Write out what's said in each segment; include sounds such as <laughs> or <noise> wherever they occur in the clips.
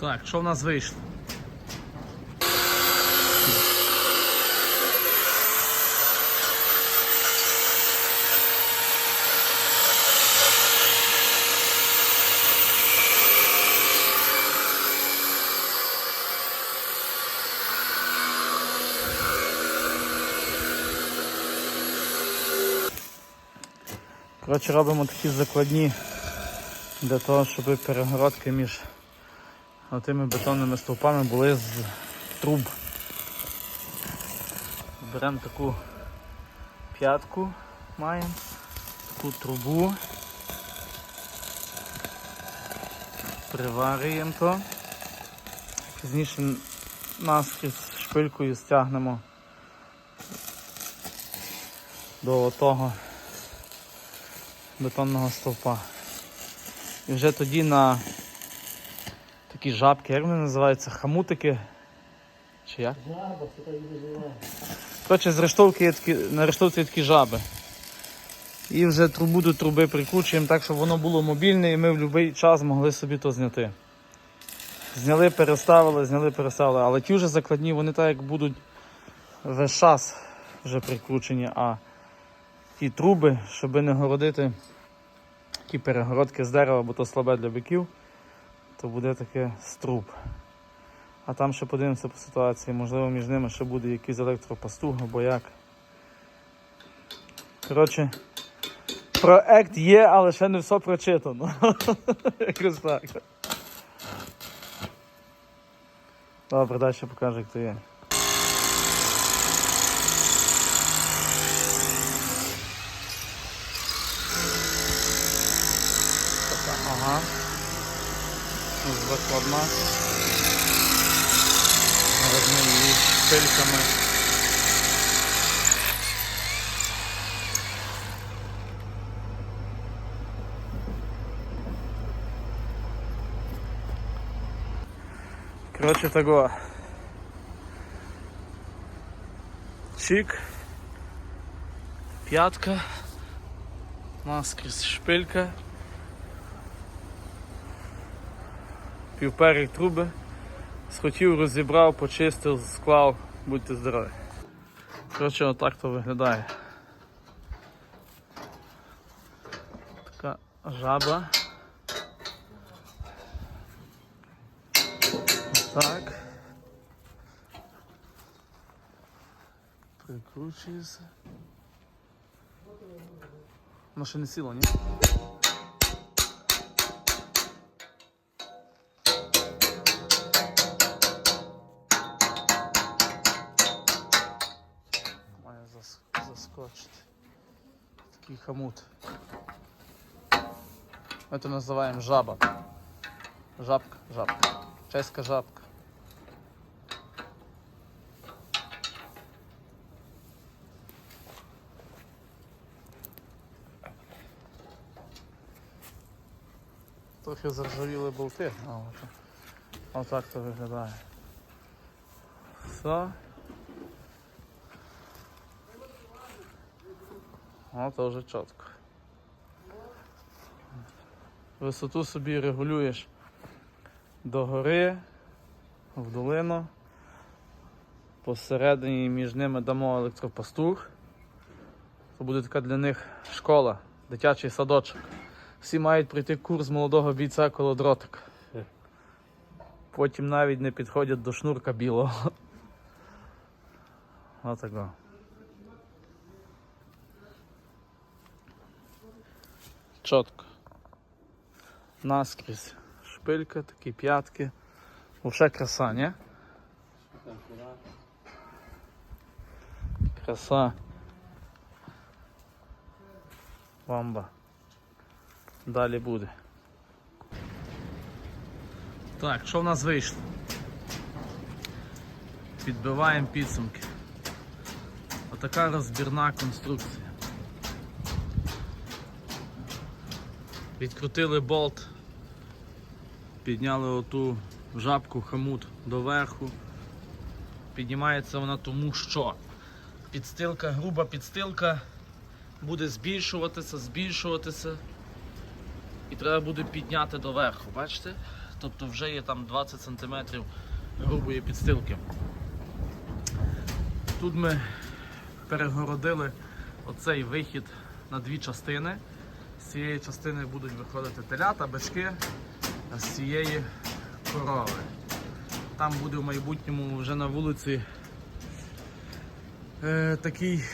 Так, що в нас вийшло? Коротше, робимо такі закладні для того, щоб перегородки між тими бетонними стовпами були з труб. Беремо таку п'ятку, маємо, таку трубу, приварюємо то, пізніше наскрізь шпилькою стягнемо до того бетонного стовпа. І вже тоді на такі жабки, як вони називаються, хамутики. Чи як? Жаба, це так і називає. Коротше, з рештовки є такі, на рештовці є такі жаби. І вже трубу до труби прикручуємо так, щоб воно було мобільне і ми в будь-який час могли собі то зняти. Зняли, переставили, зняли, переставили. Але ті вже закладні, вони так як будуть весь час вже прикручені, а ті труби, щоб не городити ті перегородки з дерева, бо то слабе для биків, то буде таке з труб. А там ще подивимося по ситуації, можливо між ними ще буде якийсь електропастуг або як. Коротше, проект є, але ще не все прочитано. <laughs> Якось так. Добре, далі покажу, як то є. Ага. Закладна. Разні її шпильками. Коротше того. Чик. П'ятка. Наскрізь шпилька. Півперик труби. Схотів, розібрав, почистив, склав, будьте здорові. Коротше, отак то виглядає. Така жаба. Так. Прикручується. Воно ще не сіло, ні? Має зас... заскочити. Такий хомут. Це називаємо жаба. Жабка, жабка. Чеська жабка. Трохи заржавіли болти, а от, отак то виглядає. Все. О, то вже чітко. Висоту собі регулюєш до гори, в долину. Посередині між ними дамо електропастух. Це буде така для них школа, дитячий садочок. Всі мають пройти курс молодого бійця коло дротика. Потім навіть не підходять до шнурка білого. Отако. Чітко. Наскрізь. Шпилька, такі п'ятки. Уже краса, ні? Краса. Бомба. Далі буде. Так, що в нас вийшло? Підбиваємо підсумки. Отака розбірна конструкція. Відкрутили болт, підняли оту жабку хомут доверху. Піднімається вона тому, що підстилка, груба підстилка буде збільшуватися, збільшуватися. І треба буде підняти доверху. Бачите? тобто вже є там 20 см грубої підстилки. Тут ми перегородили оцей вихід на дві частини. З цієї частини будуть виходити телята, бички, з цієї корови. Там буде в майбутньому вже на вулиці е, такий,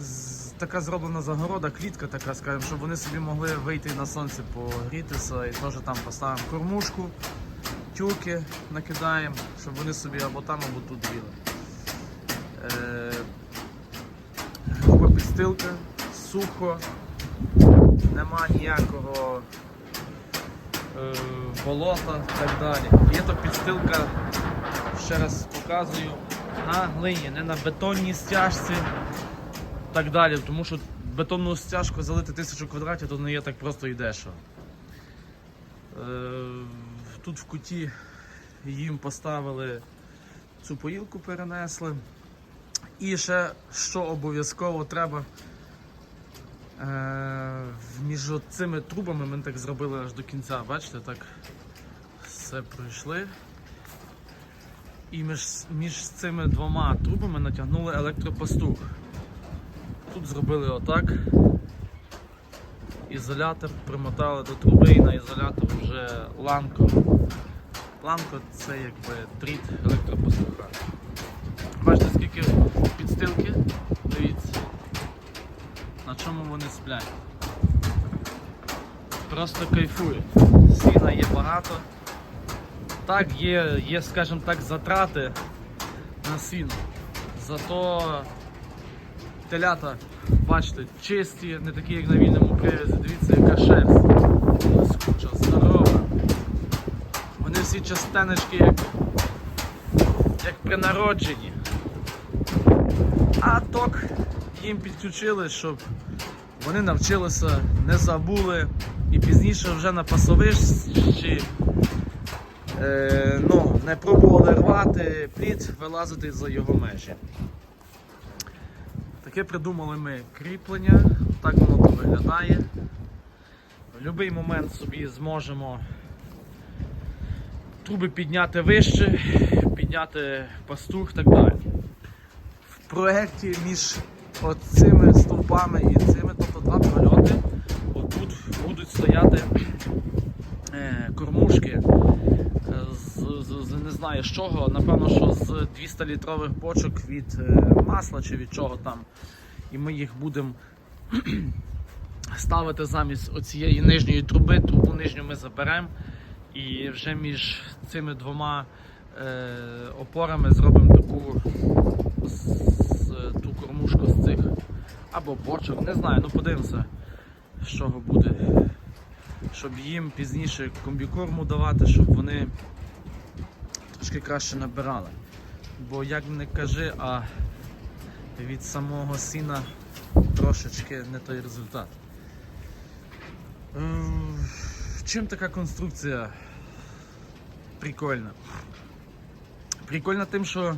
з- така зроблена загорода, клітка така, скажімо, щоб вони собі могли вийти на сонце погрітися і теж там поставимо кормушку, тюки накидаємо, щоб вони собі або там, або тут їли. Е, груба підстилка, сухо, нема ніякого е, болота і так далі. Є то підстилка, ще раз показую, на глині, не на бетонній стяжці так далі, тому що бетонну стяжку залити тисячу квадратів то не є так просто і дешево. Е, тут в куті їм поставили цю поїлку перенесли. І ще що обов'язково треба. Е, між цими трубами ми так зробили аж до кінця, бачите, так все пройшли. І між, між цими двома трубами натягнули електропастух. Тут зробили отак. Ізолятор примотали до труби і на ізолятор вже ланко. Ланко це якби дріт електропастуха. Бачите, скільки підстилки? Чому вони сплять. Просто кайфують. Сіна є багато. Так, є, є, скажімо так, затрати на сіно. Зато телята, бачите, чисті, не такі, як на вільному привязі. Дивіться, яка шерсть. Блискуча, здорова. Вони всі частенечки як, як при народженні. А ток їм підключили, щоб вони навчилися, не забули і пізніше вже на пасовищі е, ну, не пробували рвати плід, вилазити за його межі. Таке придумали ми кріплення, так воно то виглядає. В будь-який момент собі зможемо труби підняти вище, підняти пастух і так далі. В проєкті між цими стовпами і цими, два прольоти, отут будуть стояти е, кормушки е, з, з, з не знаю з чого, напевно, що з 200-літрових бочок від е, масла чи від чого там. І ми їх будемо <clears throat> ставити замість оцієї нижньої труби, трубу нижню ми заберемо. І вже між цими двома е, опорами зробимо таку з, ту кормушку з цих або бочок, не знаю, ну подивимося, з чого буде. Щоб їм пізніше комбікорму давати, щоб вони трошки краще набирали. Бо як не кажи, а від самого сіна трошечки не той результат. Е, Чим така конструкція прикольна? Прикольна тим, що,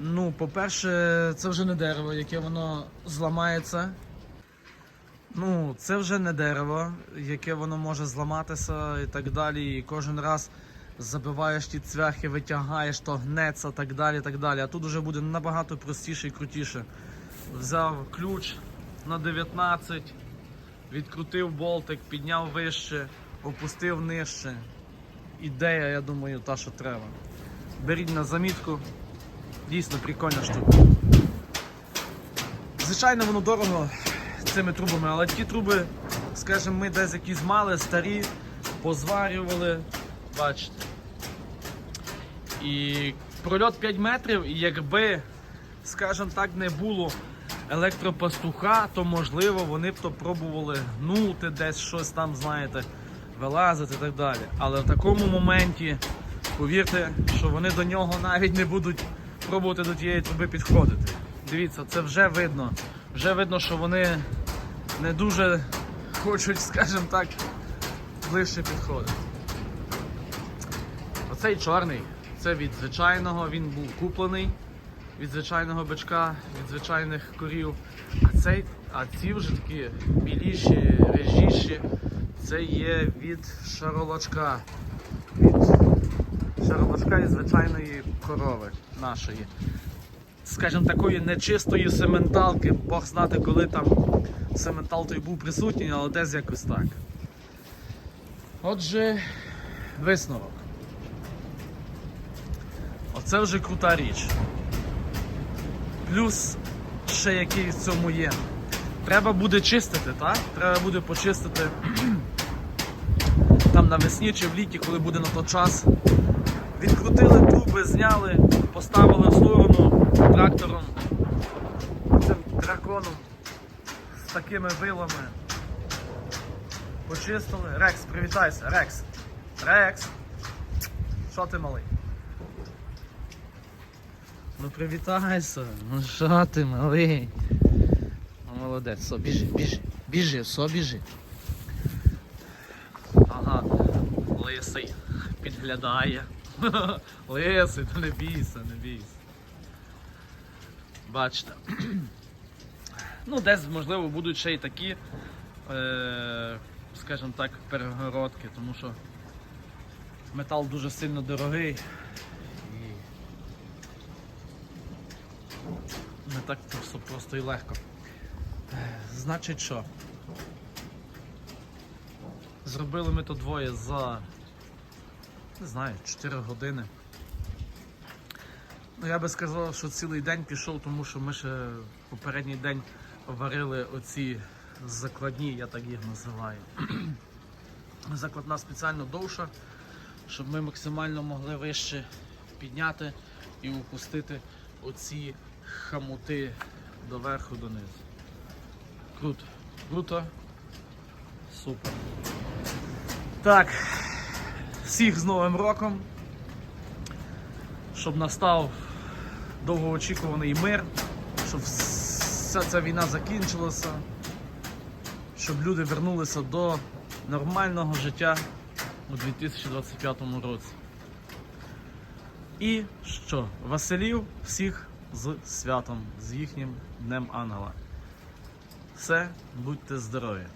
ну, по-перше, це вже не дерево, яке воно зламається. Ну, це вже не дерево, яке воно може зламатися і так далі. І кожен раз забиваєш ті цвяхи, витягаєш, то гнеться, так далі. так далі. А тут вже буде набагато простіше і крутіше. Взяв ключ на 19, відкрутив болтик, підняв вище, опустив нижче. Ідея, я думаю, та, що треба. Беріть на замітку. Дійсно прикольна штука. Звичайно, воно дорого цими трубами, але ті труби, скажімо, ми десь якісь мали, старі, позварювали, бачите. І прольот 5 метрів, і якби, скажімо так, не було електропастуха, то можливо вони б то пробували гнути десь щось там, знаєте, вилазити і так далі. Але в такому моменті, повірте, що вони до нього навіть не будуть пробувати до тієї труби підходити. Дивіться, це вже видно. Вже видно, що вони не дуже хочуть, скажімо так, ближче підходити. Оцей чорний, це від звичайного, він був куплений від звичайного бичка, від звичайних корів. А цей, а ці вже такі біліші, режіші, це є від шаролочка. від шаровашка і звичайної корови нашої. Скажімо, такої нечистої сементалки, Бог знати, коли там сементал той був присутній, але десь якось так. Отже, висновок. Оце вже крута річ. Плюс ще який в цьому є. Треба буде чистити, так? Треба буде почистити <clears throat> там навесні чи в літі, коли буде на той час. Відкрутили труби, зняли, поставили в сторону трактором, цим драконом з такими вилами. Почистили. Рекс, привітайся, Рекс. Рекс. Що ти малий? Ну привітайся. Ну що ти малий? Ну, молодець, все, біжи, біжи, біжи, все, біжи. Ага, лисий підглядає. <laughs> Лисий, то не бійся, не бійся. Бачите. Ну, десь, можливо, будуть ще й такі, е, скажімо так, перегородки, тому що метал дуже сильно дорогий і не так просто, просто і легко. Значить що? Зробили ми то двоє за не знаю, 4 години. Ну, я би сказав, що цілий день пішов, тому що ми ще попередній день варили оці закладні, я так їх називаю. <clears throat> Закладна спеціально довша, щоб ми максимально могли вище підняти і опустити оці хамути доверху донизу. Круто, круто, супер. Так, всіх з Новим роком, щоб настав довгоочікуваний мир, щоб вся ця війна закінчилася, щоб люди вернулися до нормального життя у 2025 році. І що? Василів всіх з святом, з їхнім Днем Ангела. Все, будьте здорові!